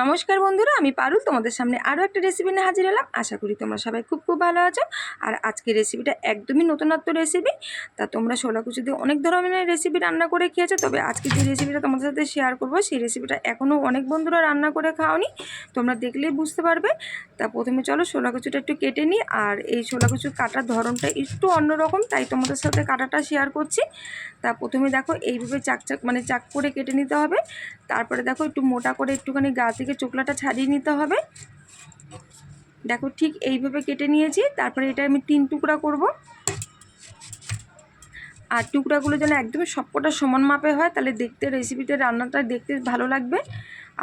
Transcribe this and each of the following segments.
নমস্কার বন্ধুরা, আমি পারুল, তোমাদের সামনে আরও একটা রেসিপি নিয়ে হাজির হলাম। আশা করি তোমরা সবাই খুব খুব ভালো আছো। আর আজকের রেসিপিটা একদমই নতুনত্ব রেসিপি তা তোমরা কুচি দিয়ে অনেক ধরনের রেসিপি রান্না করে খেয়েছো, তবে আজকে যে রেসিপিটা তোমাদের সাথে শেয়ার করব, সেই রেসিপিটা এখনও অনেক বন্ধুরা রান্না করে খাওনি। তোমরা দেখলেই বুঝতে পারবে। তা প্রথমে চলো কুচুটা একটু কেটে নিই। আর এই কুচু কাটার ধরনটা একটু অন্যরকম, তাই তোমাদের সাথে কাটাটা শেয়ার করছি। তা প্রথমে দেখো, এইভাবে চাক চাক মানে চাক করে কেটে নিতে হবে। তারপরে দেখো একটু মোটা করে একটুখানি গা থেকে চোকলাটা ছাড়িয়ে নিতে হবে। দেখো ঠিক এইভাবে কেটে নিয়েছি, তারপরে এটা আমি তিন টুকরা করব। আর টুকরাগুলো যেন একদম সবকটা সমান মাপে হয়, তাহলে দেখতে রেসিপিতে রান্নাটা দেখতে ভালো লাগবে।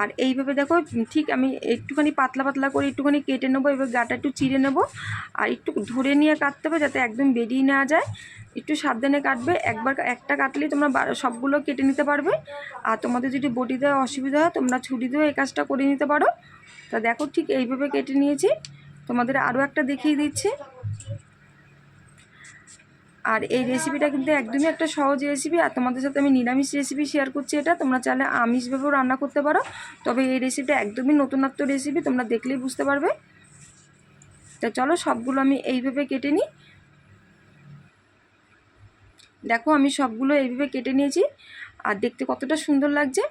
আর এইভাবে দেখো, ঠিক আমি একটুখানি পাতলা পাতলা করে একটুখানি কেটে নেব, এবার গাটা একটু চিড়ে নেব। আর একটু ধরে নিয়ে কাটতে হবে যাতে একদম বেরিয়ে নেওয়া যায়। একটু সাবধানে কাটবে, একবার একটা কাটলেই তোমরা সবগুলো কেটে নিতে পারবে। আর তোমাদের যদি বটি দেওয়া অসুবিধা হয়, তোমরা ছুরি দিয়েও এই কাজটা করে নিতে পারো। তা দেখো ঠিক এইভাবে কেটে নিয়েছি। তোমাদের আরও একটা দেখিয়ে দিচ্ছি। আর এই রেসিপিটা কিন্তু একদমই একটা সহজ রেসিপি আর তোমাদের সাথে আমি নিরামিষ রেসিপি শেয়ার করছি এটা। তোমরা চাইলে আমিষভাবেও রান্না করতে পারো। তবে এই রেসিপিটা একদমই নতুনত্ব রেসিপি তোমরা দেখলেই বুঝতে পারবে। তা চলো সবগুলো আমি এইভাবে কেটে নিই। দেখো আমি সবগুলো এইভাবে কেটে নিয়েছি, আর দেখতে কতটা সুন্দর লাগছে।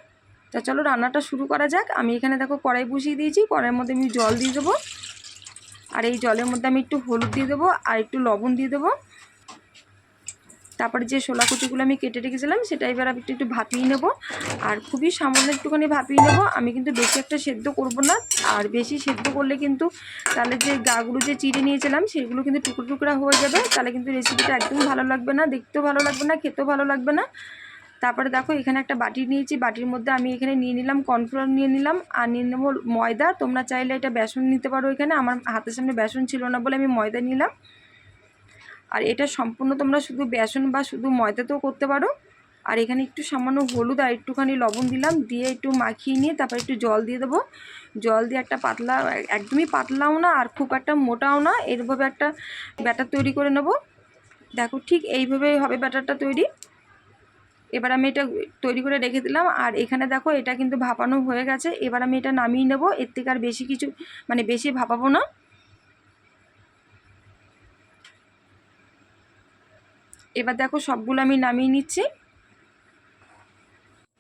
তা চলো রান্নাটা শুরু করা যাক। আমি এখানে দেখো কড়াই বসিয়ে দিয়েছি, কড়াইয়ের মধ্যে আমি জল দিয়ে দেবো। আর এই জলের মধ্যে আমি একটু হলুদ দিয়ে দেবো, আর একটু লবণ দিয়ে দেবো। তারপরে যে শোলা কুচিগুলো আমি কেটে রেখেছিলাম, সেটা এবার আমি একটু একটু ভাপিয়ে নেব। আর খুবই সামান্য একটুখানি ভাপিয়ে নেব। আমি কিন্তু বেশি একটা সেদ্ধ করব না, আর বেশি সেদ্ধ করলে কিন্তু তাহলে যে গাগুলো যে চিড়ে নিয়েছিলাম, সেগুলো কিন্তু টুকরো টুকরা হয়ে যাবে। তাহলে কিন্তু রেসিপিটা একদম ভালো লাগবে না, দেখতেও ভালো লাগবে না, খেতেও ভালো লাগবে না। তারপরে দেখো, এখানে একটা বাটি নিয়েছি। বাটির মধ্যে আমি এখানে নিয়ে নিলাম কর্নফ্লাওয়ার নিয়ে নিলাম, আর নিয়ে নেব ময়দা। তোমরা চাইলে এটা বেসন নিতে পারো এখানে। আমার হাতের সামনে বেসন ছিল না বলে আমি ময়দা নিলাম। আর এটা সম্পূর্ণ তোমরা শুধু বেসন বা শুধু ময়দাতেও করতে পারো। আর এখানে একটু সামান্য হলুদ আর একটুখানি লবণ দিলাম, দিয়ে একটু মাখিয়ে নিয়ে তারপর একটু জল দিয়ে দেবো। জল দিয়ে একটা পাতলা, একদমই পাতলাও না আর খুব একটা মোটাও না, এরভাবে একটা ব্যাটার তৈরি করে নেব। দেখো ঠিক এইভাবেই হবে ব্যাটারটা তৈরি। এবার আমি এটা তৈরি করে রেখে দিলাম, আর এখানে দেখো এটা কিন্তু ভাপানো হয়ে গেছে। এবার আমি এটা নামিয়ে নেব, এর থেকে আর বেশি কিছু মানে বেশি ভাপাবো না। এবার দেখো সবগুলো আমি নামিয়ে নিচ্ছি।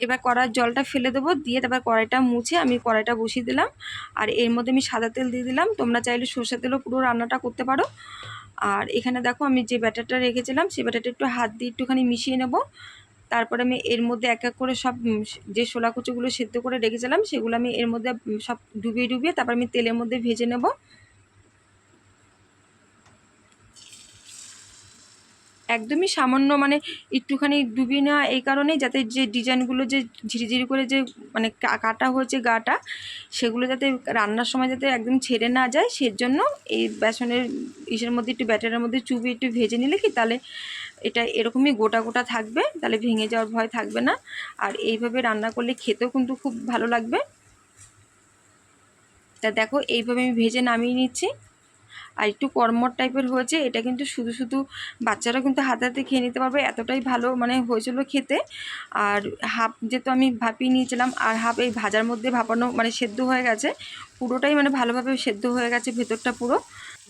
এবার কড়ার জলটা ফেলে দেবো, দিয়ে তারপর কড়াইটা মুছে আমি কড়াইটা বসিয়ে দিলাম। আর এর মধ্যে আমি সাদা তেল দিয়ে দিলাম। তোমরা চাইলে সর্ষে তেলও পুরো রান্নাটা করতে পারো। আর এখানে দেখো আমি যে ব্যাটারটা রেখেছিলাম, সেই ব্যাটারটা একটু হাত দিয়ে একটুখানি মিশিয়ে নেব। তারপরে আমি এর মধ্যে এক এক করে সব যে শোলা কুচোগুলো সেদ্ধ করে রেখেছিলাম, সেগুলো আমি এর মধ্যে সব ডুবিয়ে ডুবিয়ে তারপর আমি তেলের মধ্যে ভেজে নেব। একদমই সামান্য মানে একটুখানি ডুবিয়ে নেওয়া এই কারণেই যাতে যে ডিজাইনগুলো যে ঝিরিঝিরি করে যে মানে কাটা হয়েছে গাটা, সেগুলো যাতে রান্নার সময় যাতে একদম ছেড়ে না যায়, সেজন্য এই বেসনের ইসের মধ্যে একটু ব্যাটারের মধ্যে চুবিয়ে একটু ভেজে নিলে কি তাহলে এটা এরকমই গোটা গোটা থাকবে, তাহলে ভেঙে যাওয়ার ভয় থাকবে না। আর এইভাবে রান্না করলে খেতেও কিন্তু খুব ভালো লাগবে। তা দেখো, এইভাবে আমি ভেজে নামিয়ে নিচ্ছি। আর একটু কর্মর টাইপের হয়েছে, এটা কিন্তু শুধু শুধু বাচ্চারা কিন্তু হাতে হাতে খেয়ে নিতে পারবে, এতটাই ভালো মানে হয়েছিল খেতে। আর হাফ যেহেতু আমি ভাপিয়ে নিয়েছিলাম, আর হাফ এই ভাজার মধ্যে ভাপানো মানে সেদ্ধ হয়ে গেছে, পুরোটাই মানে ভালোভাবে সেদ্ধ হয়ে গেছে ভেতরটা পুরো।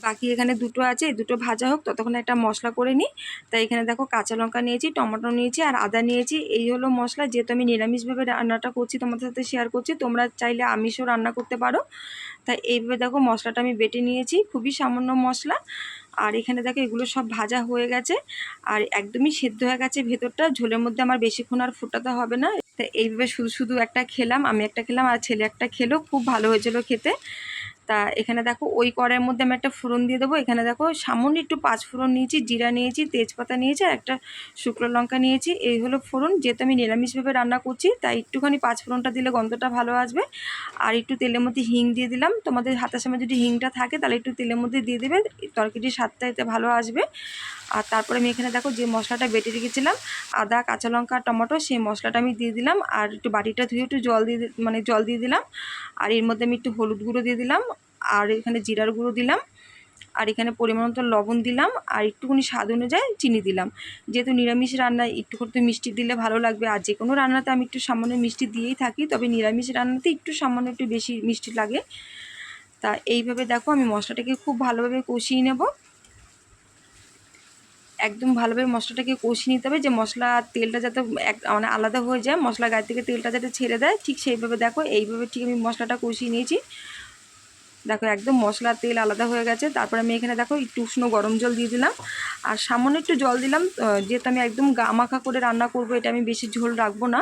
বাকি এখানে দুটো আছে দুটো ভাজা হোক, ততক্ষণ একটা মশলা করে নিই। তাই এখানে দেখো কাঁচা লঙ্কা নিয়েছি, টমেটো নিয়েছি আর আদা নিয়েছি। এই হলো মশলা, যেহেতু আমি নিরামিষভাবে রান্নাটা করছি, তোমাদের সাথে শেয়ার করছি, তোমরা চাইলে আমিষও রান্না করতে পারো। তাই এইভাবে দেখো মশলাটা আমি বেটে নিয়েছি, খুবই সামান্য মশলা। আর এখানে দেখো এগুলো সব ভাজা হয়ে গেছে, আর একদমই সেদ্ধ হয়ে গেছে ভেতরটা, ঝোলের মধ্যে আমার বেশিক্ষণ আর ফোটাতে হবে না। তা এইভাবে শুধু শুধু একটা খেলাম, আমি একটা খেলাম আর ছেলে একটা খেলো, খুব ভালো হয়েছিল খেতে। তা এখানে দেখো ওই কড়াইয়ের মধ্যে আমি একটা ফোড়ন দিয়ে দেবো। এখানে দেখো সামান্য একটু পাঁচ ফোড়ন নিয়েছি, জিরা নিয়েছি, তেজপাতা নিয়েছি আর একটা শুকনো লঙ্কা নিয়েছি। এই হলো ফোড়ন। যেহেতু আমি নিরামিষভাবে রান্না করছি, তাই একটুখানি পাঁচ ফোড়নটা দিলে গন্ধটা ভালো আসবে। আর একটু তেলের মধ্যে হিং দিয়ে দিলাম। তোমাদের হাতের সামনে যদি হিংটা থাকে, তাহলে একটু তেলের মধ্যে দিয়ে দেবে। তরকারির স্বাদটা এতে ভালো আসবে। আর তারপরে আমি এখানে দেখো যে মশলাটা বেটে রেখেছিলাম, আদা, কাঁচা লঙ্কা টমেটো, সেই মশলাটা আমি দিয়ে দিলাম। আর একটু বাটিটা ধুয়ে একটু জল দিয়ে মানে জল দিয়ে দিলাম। আর এর মধ্যে আমি একটু হলুদ গুঁড়ো দিয়ে দিলাম। আর এখানে জিরার গুঁড়ো দিলাম, আর এখানে পরিমাণ মতো লবণ দিলাম, আর একটুখানি স্বাদ অনুযায়ী চিনি দিলাম। যেহেতু নিরামিষ রান্নায় একটু করে তো মিষ্টি দিলে ভালো লাগবে। আর যে কোনো রান্নাতে আমি একটু সামান্য মিষ্টি দিয়েই থাকি, তবে নিরামিষ রান্নাতে একটু সামান্য একটু বেশি মিষ্টি লাগে। তা এইভাবে দেখো, আমি মশলাটাকে খুব ভালোভাবে কষিয়ে নেব। একদম ভালোভাবে মশলাটাকে কষিয়ে নিতে হবে, যে মশলা তেলটা যাতে এক মানে আলাদা হয়ে যায়, মশলা গায়ে থেকে তেলটা যাতে ছেড়ে দেয়, ঠিক সেইভাবে দেখো, এইভাবে ঠিক আমি মশলাটা কষিয়ে নিয়েছি। দেখো, একদম মশলা তেল আলাদা হয়ে গেছে। তারপরে আমি এখানে দেখো, একটু উষ্ণ গরম জল দিয়ে দিলাম। আর সামান্য একটু জল দিলাম যেহেতু আমি একদম গামাখা করে রান্না করব, এটা আমি বেশি ঝোল রাখব না।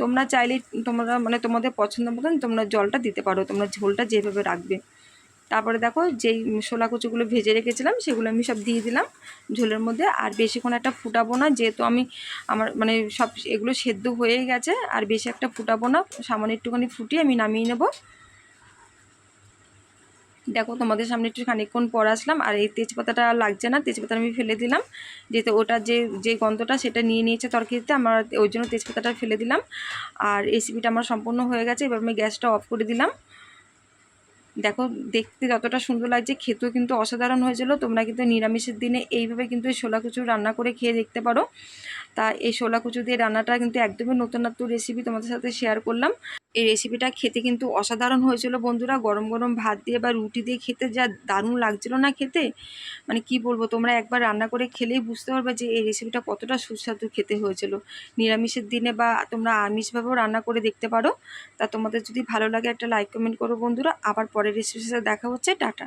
তোমরা চাইলে, তোমরা মানে তোমাদের পছন্দ মতন তোমরা জলটা দিতে পারো, তোমরা ঝোলটা যেভাবে রাখবে। তারপরে দেখো, যেই শোলা কুচুগুলো ভেজে রেখেছিলাম, সেগুলো আমি সব দিয়ে দিলাম ঝোলের মধ্যে। আর বেশিক্ষণ একটা ফুটাবো না, যেহেতু আমি আমার মানে সব এগুলো সেদ্ধ হয়েই গেছে, আর বেশি একটা ফুটাবো না, সামান্য একটুখানি ফুটিয়ে আমি নামিয়ে নেব। দেখো, তোমাদের সামনে একটু খানিকক্ষণ পর আসলাম, আর এই তেজপাতাটা লাগছে না, তেজপাতা আমি ফেলে দিলাম। যেহেতু ওটা যে যে গন্ধটা সেটা নিয়ে নিয়েছে তরকারিতে, আমার ওই জন্য তেজপাতাটা ফেলে দিলাম। আর রেসিপিটা আমার সম্পূর্ণ হয়ে গেছে, এবার আমি গ্যাসটা অফ করে দিলাম। দেখো, দেখতে যতটা সুন্দর লাগছে, খেতেও কিন্তু অসাধারণ হয়েছিল। তোমরা কিন্তু নিরামিষের দিনে এইভাবে কিন্তু এই শোলা কুচু রান্না করে খেয়ে দেখতে পারো। তা এই শোলা কুচু দিয়ে রান্নাটা কিন্তু একদমই নতুনত্ব রেসিপি তোমাদের সাথে শেয়ার করলাম। এই রেসিপিটা খেতে কিন্তু অসাধারণ হয়েছিল বন্ধুরা। গরম গরম ভাত দিয়ে বা রুটি দিয়ে খেতে যা দারুণ লাগছিল না খেতে? মানে কি বলব, তোমরা একবার রান্না করে খেলেই বুঝতে পারবে যে এই রেসিপিটা কতটা সুস্বাদু খেতে হয়েছিল। নিরামিষের দিনে বা তোমরা আমিষভাবেও রান্না করে দেখতে পারো। তা তোমাদের যদি ভালো লাগে একটা লাইক কমেন্ট করো বন্ধুরা। আবার পরের রেসিপির সাথে দেখা হচ্ছে। টাটা।